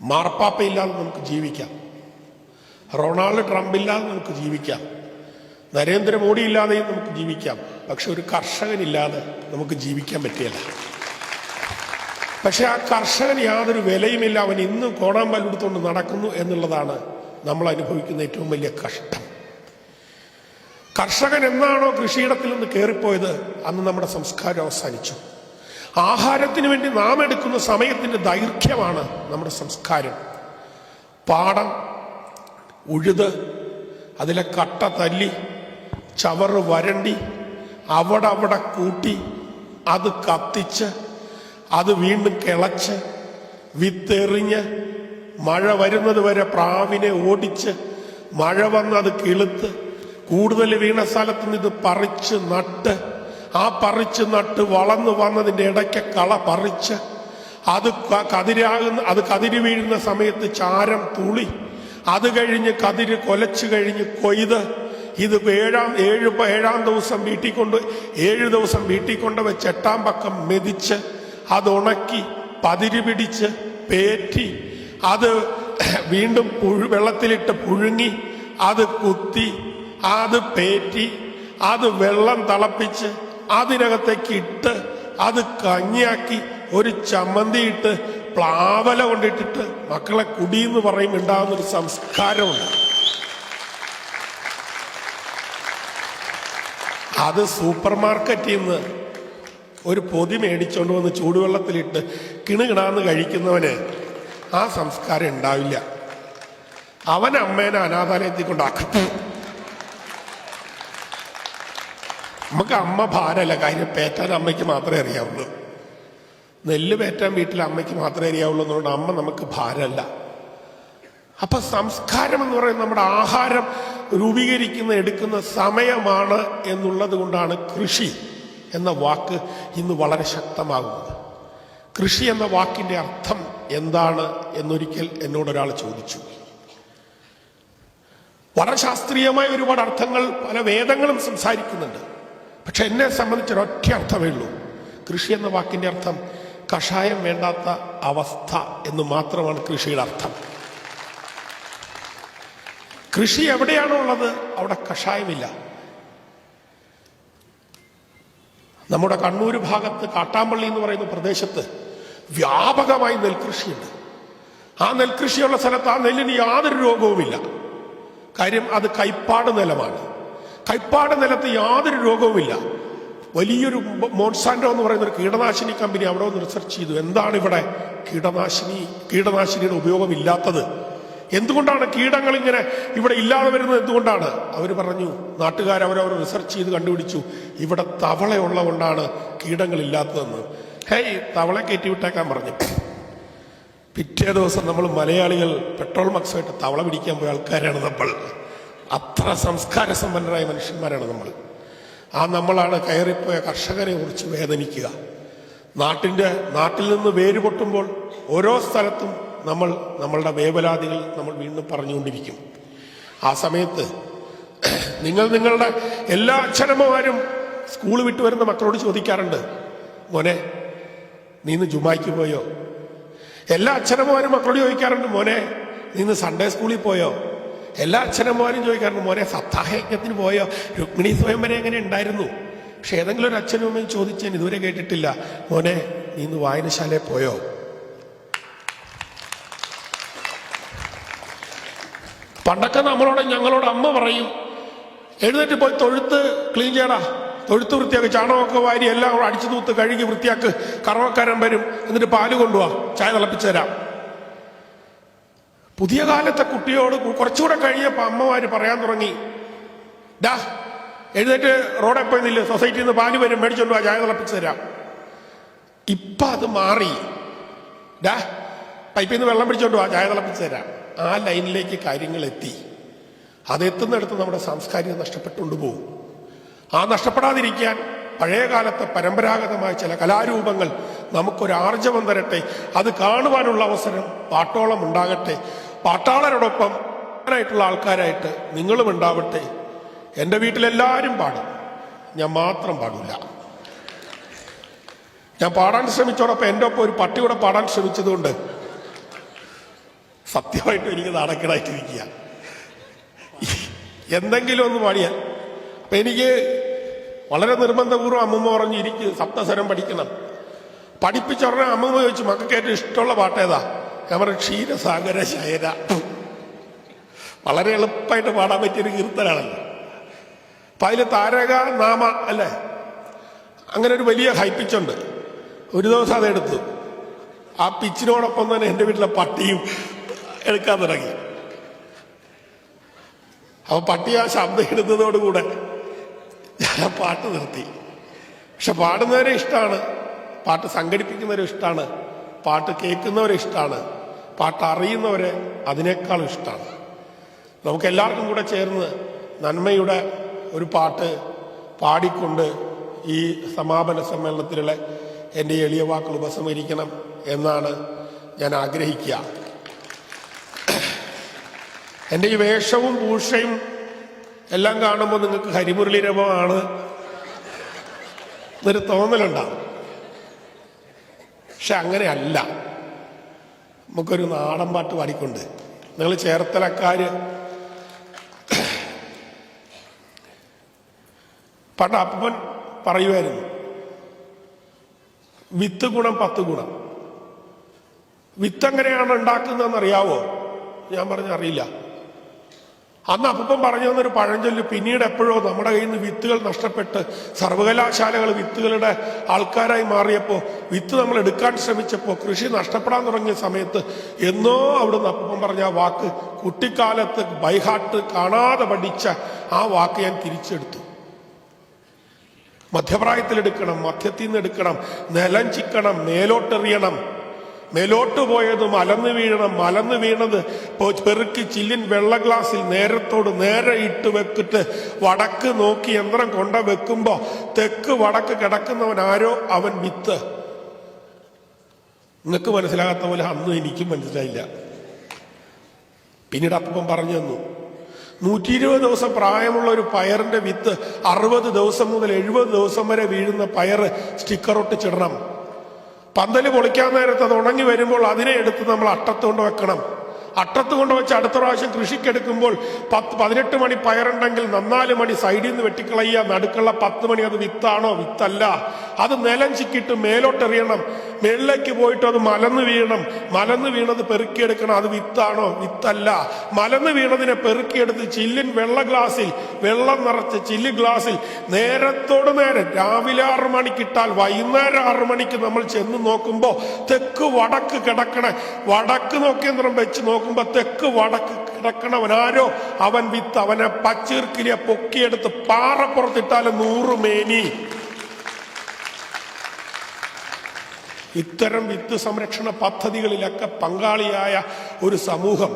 മാർപ്പാപ്പ ഇല്ലാതെ നമുക്ക് ജീവിക്കാം. റൊണാൾഡ് ട്രംപ് ഇല്ലാതെ നമുക്ക് ജീവിക്കാം. നരേന്ദ്രമോദി ഇല്ലാതെയും നമുക്ക് ജീവിക്കാം. പക്ഷെ ഒരു കർഷകനില്ലാതെ നമുക്ക് ജീവിക്കാൻ പറ്റിയല്ല. പക്ഷെ ആ കർഷകന് യാതൊരു വിലയുമില്ല. അവൻ ഇന്നും കോണാമ്പൽ എടുത്തുകൊണ്ട് നടക്കുന്നു എന്നുള്ളതാണ് നമ്മൾ അനുഭവിക്കുന്ന ഏറ്റവും വലിയ കഷ്ടം. കർഷകൻ എന്നാണോ കൃഷിയിടത്തിൽ നിന്ന് കയറിപ്പോയത് അന്ന് നമ്മുടെ സംസ്കാരം അവസാനിച്ചു. ആഹാരത്തിന് വേണ്ടി നാം എടുക്കുന്ന സമയത്തിന്റെ ദൈർഘ്യമാണ് നമ്മുടെ സംസ്കാരം. പാടം ഉഴുത് അതിലെ കട്ട തല്ലി ചവറ് വരണ്ടി അവിടെ അവിടെ കൂട്ടി അത് കത്തിച്ച് അത് വീണ്ടും കിളച്ച് വിത്തെറിഞ്ഞ് മഴ വരുന്നത് വരെ പ്രാവിനെ ഓടിച്ച് മഴ വന്ന് അത് കിളുത്ത് കൂടുതൽ വീണ സ്ഥലത്ത് നിന്ന് ഇത് പറിച്ച് നട്ട് ആ പറിച്ച് നട്ട് വളർന്നു വന്നതിന്റെ ഇടയ്ക്ക് കള പറിച്ച്. അത് കതിരാകുന്ന അത് കതിര് വീഴുന്ന സമയത്ത് ചാരം തുളി അത് കഴിഞ്ഞ് കതിര് കൊലച്ചു കഴിഞ്ഞ് കൊയ്ത്. ഇത് ഏഴാം ഏഴ് ഏഴാം ദിവസം വീട്ടിൽ കൊണ്ട് ഏഴ് ദിവസം വീട്ടിൽ കൊണ്ട് വെച്ച് എട്ടാം പക്കം മെതിച്ച് അത് ഉണക്കി പതിര് പിടിച്ച് പേറ്റി. അത് വീണ്ടും പുഴു വെള്ളത്തിലിട്ട് പുഴുങ്ങി. അത് കുത്തി അത് പേറ്റി. അത് വെള്ളം തിളപ്പിച്ച് അതിനകത്തേക്ക് ഇട്ട് അത് കഞ്ഞിയാക്കി ഒരു ചമ്മന്തി ഇട്ട് പ്ലാവല കൊണ്ടിട്ടിട്ട് മക്കളെ കുടിയെന്ന് പറയും ഉണ്ടാകുന്ന ഒരു സംസ്കാരമുണ്ട്. അത് സൂപ്പർ മാർക്കറ്റിൽ നിന്ന് ഒരു പൊതി മേടിച്ചോണ്ട് വന്ന് ചൂടുവെള്ളത്തിലിട്ട് കിണുകിണാന്ന് കഴിക്കുന്നവന് ആ സംസ്കാരം ഉണ്ടാവില്ല. അവൻ അമ്മേനെ അനാഥാലയത്തിൽ കൊണ്ടാക്കും. നമുക്ക് അമ്മ ഭാരമല്ല. കാര്യം പേറ്റാൻ അമ്മയ്ക്ക് മാത്രമേ അറിയാവുള്ളൂ. നെല്ല് പേറ്റാൻ വീട്ടിൽ അമ്മയ്ക്ക് മാത്രമേ അറിയാവുള്ളൂ എന്നുകൊണ്ട് അമ്മ നമുക്ക് ഭാരമല്ല. അപ്പൊ സംസ്കാരം എന്ന് പറയുന്നത് നമ്മുടെ ആഹാരം രൂപീകരിക്കുന്ന എടുക്കുന്ന സമയമാണ് എന്നുള്ളത് കൊണ്ടാണ് കൃഷി എന്ന വാക്ക് ഇന്ന് വളരെ ശക്തമാകുന്നത്. കൃഷി എന്ന വാക്കിന്റെ അർത്ഥം എന്താണ് എന്നൊരിക്കൽ എന്നോട് ഒരാൾ ചോദിച്ചു. വളരെ ശാസ്ത്രീയമായ ഒരുപാട് അർത്ഥങ്ങൾ പല വേദങ്ങളും സംസാരിക്കുന്നുണ്ട്. പക്ഷെ എന്നെ സംബന്ധിച്ച് ഒരൊറ്റ അർത്ഥമേ ഉള്ളൂ കൃഷി എന്ന വാക്കിന്റെ അർത്ഥം കഷായം വേണ്ടാത്ത അവസ്ഥ എന്ന് മാത്രമാണ് കൃഷിയുടെ അർത്ഥം. കൃഷി എവിടെയാണോ ഉള്ളത് അവിടെ കഷായമില്ല. നമ്മുടെ കണ്ണൂർ ഭാഗത്ത് കാട്ടാമ്പള്ളി എന്ന് പറയുന്ന പ്രദേശത്ത് വ്യാപകമായി നെൽകൃഷിയുണ്ട്. ആ നെൽകൃഷിയുള്ള സ്ഥലത്ത് ആ നെല്ലിന് യാതൊരു രോഗവുമില്ല. കാര്യം അത് കൈപ്പാട് നിലമാണ്. കൈപ്പാട് നിലത്ത് യാതൊരു രോഗവുമില്ല. വലിയൊരു മോൺസാൻഡോ എന്ന് പറയുന്ന ഒരു കീടനാശിനി കമ്പനി അവിടെ ഒന്ന് റിസർച്ച് ചെയ്തു. എന്താണ് ഇവിടെ കീടനാശിനി കീടനാശിനിയുടെ ഉപയോഗം ഇല്ലാത്തത് എന്തുകൊണ്ടാണ് കീടങ്ങൾ ഇങ്ങനെ ഇവിടെ ഇല്ലാതെ വരുന്നത് എന്തുകൊണ്ടാണ്? അവർ പറഞ്ഞു നാട്ടുകാർ അവരവർ റിസർച്ച് ചെയ്ത് കണ്ടുപിടിച്ചു. ഇവിടെ തവളയുള്ളതുകൊണ്ടാണ് കീടങ്ങൾ ഇല്ലാത്തതെന്ന്. ഹേയ് തവളെ കയറ്റി വിട്ടേക്കാൻ പറഞ്ഞു. പിറ്റേ ദിവസം നമ്മൾ മലയാളികൾ പെട്രോൾ മക്സായിട്ട് തവള പിടിക്കാൻ പോയ ആൾക്കാരാണ് നമ്മൾ. അത്ര സംസ്കാര സമ്പന്നരായ മനുഷ്യന്മാരാണ് നമ്മൾ. ആ നമ്മളാണ് കയറിപ്പോയ കർഷകരെ കുറിച്ച് വേദനിക്കുക. നാട്ടിന്റെ നാട്ടിൽ നിന്ന് വേര് പൊട്ടുമ്പോൾ ഓരോ സ്ഥലത്തും നമ്മൾ നമ്മളുടെ വേവലാതികൾ നമ്മൾ വീണ്ടും പറഞ്ഞുകൊണ്ടിരിക്കും. ആ സമയത്ത് നിങ്ങൾ നിങ്ങളുടെ എല്ലാ അച്ഛനമ്മമാരും സ്കൂൾ വിട്ടു വരുന്ന മക്കളോട് ചോദിക്കാറുണ്ട് മോനെ നീ ഇന്ന് ജുമായ്ക്ക് പോയോ? എല്ലാ അച്ഛനമ്മമാരും മക്കളോട് ചോദിക്കാറുണ്ട് മോനെ നീ ഇന്ന് സൺഡേ സ്കൂളിൽ പോയോ? എല്ലാ അച്ഛനമ്മമാരും ചോദിക്കാറുണ്ട് മോനെ സപ്താഹയജ്ഞത്തിന് പോയോ? രുക്മിണി സ്വയംവരെ എങ്ങനെ ഉണ്ടായിരുന്നു? പക്ഷെ ഏതെങ്കിലും ഒരു അച്ഛനും അമ്മയും ചോദിച്ചാൽ ഇതുവരെ കേട്ടിട്ടില്ല. മോനെ നീ ഇന്ന് വായനശാലയിൽ പോയോ? പണ്ടൊക്കെ നമ്മളോട് ഞങ്ങളോട് അമ്മ പറയും എഴുന്നേറ്റ് പോയി തൊഴുത്ത് ക്ലീൻ ചെയ്യടാ. തൊഴുത്ത് വൃത്തിയാക്കി. ചാണകമൊക്കെ വാരി എല്ലാം അടിച്ചു തൂത്ത് കഴുകി വൃത്തിയാക്ക്. കറവക്കാരൻ വരും. എന്നിട്ട് പാൽ കൊണ്ടുപോവാ ചായ തിളപ്പിച്ചു തരാം. പുതിയ കാലത്തെ കുട്ടിയോട് കുറച്ചുകൂടെ കഴിഞ്ഞപ്പോൾ അമ്മമാര് പറയാൻ തുടങ്ങി. ഡാ എഴുന്നേറ്റ് റോഡെ പോയി നില്ല്. സൊസൈറ്റിയിൽ നിന്ന് പാൽ വരും. മേടിച്ചോണ്ട് ആ ചായ തിളപ്പിച്ച് തരാം. ഇപ്പൊ അത് മാറി. ഡാ പൈപ്പിൽ നിന്ന് വെള്ളം പിടിച്ചോണ്ട് ആ ചായ തിളപ്പിച്ച് തരാം. ആ ലൈനിലേക്ക് കാര്യങ്ങൾ എത്തി. അതെത്തുന്നിടത്ത് നമ്മുടെ സാംസ്കാരികം നഷ്ടപ്പെട്ടുകൊണ്ട് പോകും. ആ നഷ്ടപ്പെടാതിരിക്കാൻ പഴയ കാലത്തെ പരമ്പരാഗതമായ ചില കലാരൂപങ്ങൾ നമുക്കൊരു ആർജവം തരട്ടെ. അത് കാണുവാനുള്ള അവസരം പാട്ടോളം ഉണ്ടാകട്ടെ. പാട്ടാളരോടൊപ്പം ആയിട്ടുള്ള ആൾക്കാരായിട്ട് നിങ്ങളും ഉണ്ടാവട്ടെ. എന്റെ വീട്ടിലെല്ലാവരും പാടും. ഞാൻ മാത്രം പാടില്ല. ഞാൻ പാടാൻ ശ്രമിച്ചോടൊപ്പം എന്റെ ഒപ്പം ഒരു പട്ടി കൂടെ പാടാൻ ശ്രമിച്ചതുകൊണ്ട് സത്യമായിട്ട് എനിക്ക് നടക്കണായിട്ടിരിക്കുക എന്തെങ്കിലും ഒന്ന് പാടിയാൽ. അപ്പൊ എനിക്ക് വളരെ നിർബന്ധപൂർവം അമ്മമ്മ പറഞ്ഞു ഇരിക്കും സപ്തസ്വരം പഠിക്കണം. പഠിപ്പിച്ച ഉടനെ അമ്മമ്മ ചോദിച്ചു മക്കൾക്ക് ഏറ്റവും ഇഷ്ടമുള്ള പാട്ട് ഏതാ? ഞാൻ ക്ഷീരസാഗര ശയന. വളരെ എളുപ്പമായിട്ട് പാടാൻ പറ്റിയൊരു കീർത്തനാണല്ലോ അപ്പൊ അതിൽ താരക നാമ അല്ലേ? അങ്ങനെ ഒരു വലിയ ഹൈപ്പിച്ചുണ്ട്. ഒരു ദിവസം അതെടുത്തു ആ പിച്ചിനോടൊപ്പം തന്നെ എന്റെ വീട്ടിലെ പട്ടിയും എടുക്കാൻ തുടങ്ങി. അപ്പൊ പട്ടി ആ ശബ്ദം ഇടുന്നതോടുകൂടെ ഞാൻ ആ പാട്ട് നിർത്തി. പക്ഷെ പാടുന്നവരെ ഇഷ്ടമാണ് പാട്ട് സംഘടിപ്പിക്കുന്നവരെ ഇഷ്ടമാണ് പാട്ട് കേൾക്കുന്നവരെ ഇഷ്ടമാണ് പാട്ട് അറിയുന്നവരെ അതിനേക്കാളും ഇഷ്ടമാണ് നമുക്ക് എല്ലാവർക്കും കൂടെ ചേർന്ന് നന്മയുടെ ഒരു പാട്ട് പാടിക്കൊണ്ട് ഈ സമാപന സമ്മേളനത്തിലുള്ള എന്റെ എളിയ വാക്കുകൾ ഉപസംഹരിക്കണം എന്നാണ് ഞാൻ ആഗ്രഹിക്കുക. എന്റെ ഈ വേഷവും ഭൂഷയും എല്ലാം കാണുമ്പോൾ നിങ്ങൾക്ക് ഹരിമുരളി രമമാണ് എന്നൊരു തോന്നലുണ്ടാവും. പക്ഷെ അങ്ങനെയല്ല. നമുക്കൊരു നാടൻ പാട്ട് പാടിക്കൊണ്ട്. നിങ്ങൾ ചേർത്തലക്കാര്. പണ്ട് അപ്പൻ പറയുമായിരുന്നു വിത്ത് ഗുണം പത്ത് ഗുണം. വിത്ത് എങ്ങനെയാണ് ഉണ്ടാക്കുന്നതെന്ന് അറിയാവോ? ഞാൻ പറഞ്ഞ അറിയില്ല. അന്ന് അപ്പം പറഞ്ഞു തന്നൊരു പഴഞ്ചൊല്ല് പിന്നീട് എപ്പോഴോ നമ്മുടെ കയ്യിൽ നിന്ന് വിത്തുകൾ നഷ്ടപ്പെട്ട് സർവകലാശാലകൾ വിത്തുകളുടെ ആൾക്കാരായി മാറിയപ്പോൾ വിത്ത് നമ്മൾ എടുക്കാൻ ശ്രമിച്ചപ്പോൾ കൃഷി നഷ്ടപ്പെടാൻ തുടങ്ങിയ സമയത്ത് എന്നോ അവിടുന്ന് അപ്പം പറഞ്ഞ ആ വാക്ക് കുട്ടിക്കാലത്ത് ബൈഹാട്ട് കാണാതെ പഠിച്ച ആ വാക്ക് ഞാൻ തിരിച്ചെടുത്തു. മധ്യപ്രായത്തിലെടുക്കണം മധ്യത്തിൽ നിന്ന് എടുക്കണം നിലഞ്ചിക്കണം മേലോട്ടെറിയണം മേലോട്ട് പോയത് മലന്ന് വീഴണം മലന്ന് വീണത് പെറുക്കി ചില്ലിൻ വെള്ള ഗ്ലാസ്സിൽ നേരത്തോട് നേരെ ഇട്ട് വെക്കിട്ട് വടക്ക് നോക്കി യന്ത്രം കൊണ്ട വെക്കുമ്പോ തെക്ക് വടക്ക് കിടക്കുന്നവൻ ആരോ? അവൻ വിത്ത്. നിങ്ങൾക്ക് മനസ്സിലാകാത്ത പോലെ അന്ന് എനിക്കും മനസ്സിലായില്ല. പിന്നീട് അപ്പം പറഞ്ഞു തന്നു നൂറ്റി ഇരുപത് ദിവസം പ്രായമുള്ള ഒരു പയറിന്റെ വിത്ത് അറുപത് ദിവസം മുതൽ എഴുപത് ദിവസം വരെ വീഴുന്ന പയറ് സ്റ്റിക്കർ പന്തൽ പൊളിക്കാൻ നേരത്ത് അത് ഉണങ്ങി വരുമ്പോൾ അതിനെ എടുത്ത് നമ്മൾ അട്ടത്തുകൊണ്ട് വെക്കണം. അട്ടത്ത് കൊണ്ട് വെച്ച് അടുത്ത പ്രാവശ്യം കൃഷിക്കെടുക്കുമ്പോൾ പത്ത് പതിനെട്ട് മണി പയറുണ്ടെങ്കിൽ നന്നാൽ മണി സൈഡിൽ നിന്ന് വെട്ടിക്കളയുക. നടുക്കുള്ള പത്ത് മണി അത് വിത്താണോ? വിത്തല്ല. അത് നിലം ചിക്കിട്ട് മേലോട്ടെറിയണം. മേളിലേക്ക് പോയിട്ട് അത് മലന്ന് വീഴണം. മലന്ന് വീണത് പെറുക്കിയെടുക്കണം. അത് വിത്താണോ? വിത്തല്ല. മലന്ന് വീണതിനെ പെറുക്കിയെടുത്ത് ചില്ലിൻ വെള്ള ഗ്ലാസ്സിൽ വെള്ളം നിറച്ച് ചില്ല് ഗ്ലാസ്സിൽ നേരത്തോട് നേരം രാവിലെ ആറ് മണിക്കിട്ടാൽ വൈകുന്നേരം ആറ് മണിക്ക് നമ്മൾ ചെന്ന് നോക്കുമ്പോൾ തെക്ക് വടക്ക് കിടക്കണ. വടക്ക് നോക്കിയന്ത്രം വെച്ച് നോക്കുമ്പോൾ തെക്ക് വടക്ക് കിടക്കണവനാരോ അവൻ വിത്ത് അവനെ പച്ചീർക്കിരിയെ പൊക്കിയെടുത്ത് പാറപ്പുറത്തിട്ടാലും നൂറ് മേനി. ഇത്തരം വിത്ത് സംരക്ഷണ പദ്ധതികളിലൊക്കെ പങ്കാളിയായ ഒരു സമൂഹം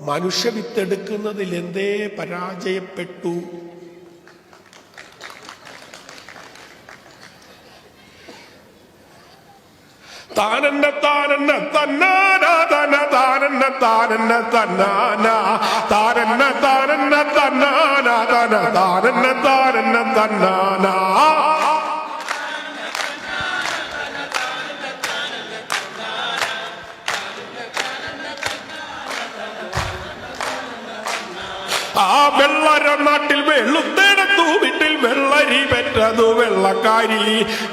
മനുഷ്യ വിത്തെടുക്കുന്നതിൽ എന്തേ പരാജയപ്പെട്ടു? താനെന്ന താനെന്ന തന്നാനാ തന താനെന്ന താനെന്ന തന്നാന. താനെന്ന താനെന്ന തന്നാന തന താനെന്ന താനെന്ന തന്നാനാ. ആ വെള്ളര നാട്ടിൽ വെള്ളുത്തേ വെള്ളരി പെറ്റതു വെള്ളക്കാരി.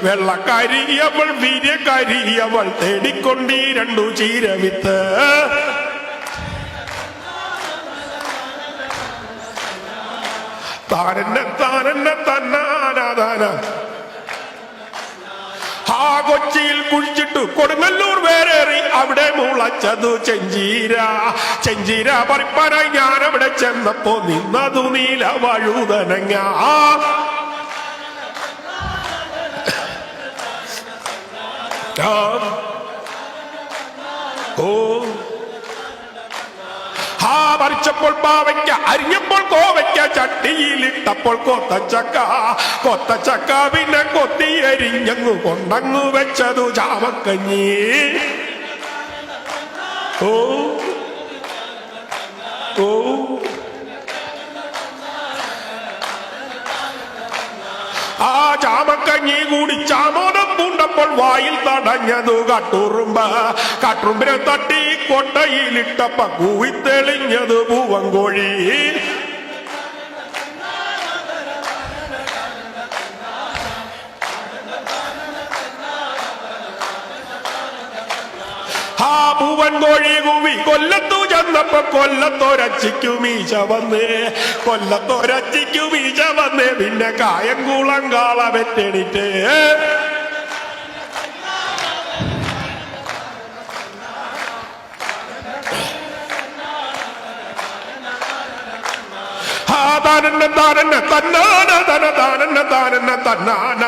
വെള്ളക്കാരി അവൾ വീര്യക്കാരി അവൾ തേടിക്കൊണ്ടീ രണ്ടു ചീരവിത്ത്. താരന്നെ താരന്നെ തന്നാനാദാന ആ കൊച്ചിയിൽ കുഴിച്ചിട്ടു കൊടുങ്ങല്ലൂർ വേറേറി അവിടെ മുളച്ചതു ചെഞ്ചീര. ചെഞ്ചീര പറിപ്പാനായി ഞാൻ അവിടെ ചെന്നപ്പോ നിന്നതു നീല വഴുതനങ്ങ. ആ. ഓ. ആ പറിച്ചപ്പോൾ പാവയ്ക്ക അരിഞ്ഞപ്പോൾ കോവയ്ക്ക ചട്ടിയിലിട്ടപ്പോൾ കൊത്തച്ചക്ക കൊത്തച്ചക്ക പിന്നെ കൊത്തി അരിഞ്ഞങ്ങു കൊണ്ടങ്ങു വെച്ചതു ചാമക്കഞ്ഞി ഓ. ഓ. ആ ചാമക്കഞ്ഞി കൂടി ചാമോദം പൂണ്ടപ്പോൾ വായിൽ തടഞ്ഞതു കാട്ടുറുമ്പ. കാട്ടുറുമ്പിനെ തട്ടി കൊട്ടയിലിട്ടപ്പ കൂവിത്തെളിഞ്ഞത് പൂവങ്കോഴി ആ പൂവൻ കോഴി കൂവി കൊല്ലത്തു ചെന്നപ്പോ കൊല്ലത്തൊരച്ചിക്കു മീശ വന്നേ. കൊല്ലത്തൊരച്ചിക്കു മീശ വന്നേ. പിന്നെ കായംകുളം കാള വെറ്റെണിറ്റ് താനെന്ന താനെന്ന തന്നാന തന താനെന്ന താനെന്ന തന്നാന.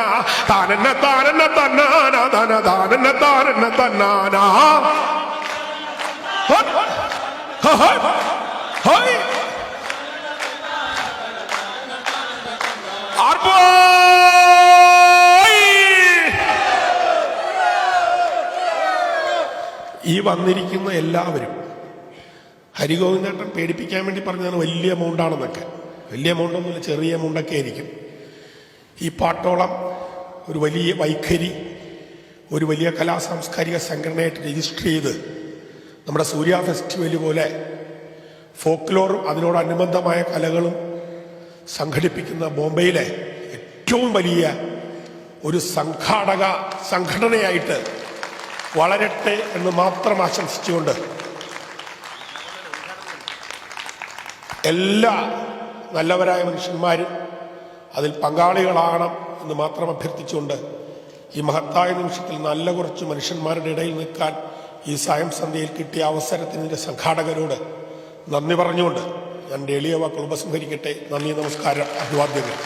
താനെന്ന താനെന്ന തന്നാന തന താനെന്ന താനെന്ന തന്നാന. ഈ വന്നിരിക്കുന്ന എല്ലാവരും ഹരിഗോവിന്ദേട്ടൻ പേടിപ്പിക്കാൻ വേണ്ടി പറഞ്ഞതാണ് വലിയ എമൗണ്ടാണെന്നൊക്കെ വലിയ എമൗണ്ടൊന്നുമില്ല ചെറിയ എമൗണ്ടൊക്കെ ആയിരിക്കും. ഈ പാട്ടോളം ഒരു വലിയ വൈഖരി ഒരു വലിയ കലാ സാംസ്കാരിക സംഘടനയായിട്ട് രജിസ്റ്റർ ചെയ്ത് നമ്മുടെ സൂര്യ ഫെസ്റ്റിവൽ പോലെ ഫോക്ലോറും അതിനോടനുബന്ധമായ കലകളും സംഘടിപ്പിക്കുന്ന ബോംബെയിലെ ഏറ്റവും വലിയ ഒരു സംഘാടക സംഘടനയായിട്ട് വളരട്ടെ എന്ന് മാത്രം ആശംസിച്ചുകൊണ്ട് എല്ലാ നല്ലവരായ മനുഷ്യന്മാരും അതിൽ പങ്കാളികളാകണം എന്ന് മാത്രം അഭ്യർത്ഥിച്ചുകൊണ്ട് ഈ മഹത്തായ നിമിഷത്തിൽ നല്ല കുറച്ച് മനുഷ്യന്മാരുടെ ഇടയിൽ നിൽക്കാൻ ഈ സായം സന്ധ്യയിൽ കിട്ടിയ അവസരത്തിന് സംഘാടകരോട് നന്ദി പറഞ്ഞുകൊണ്ട് ഞാൻ എളിയ വാക്കുകൾ ഉപസംഹരിക്കട്ടെ. നന്ദി നമസ്കാരം അഭിവാദ്യങ്ങൾ.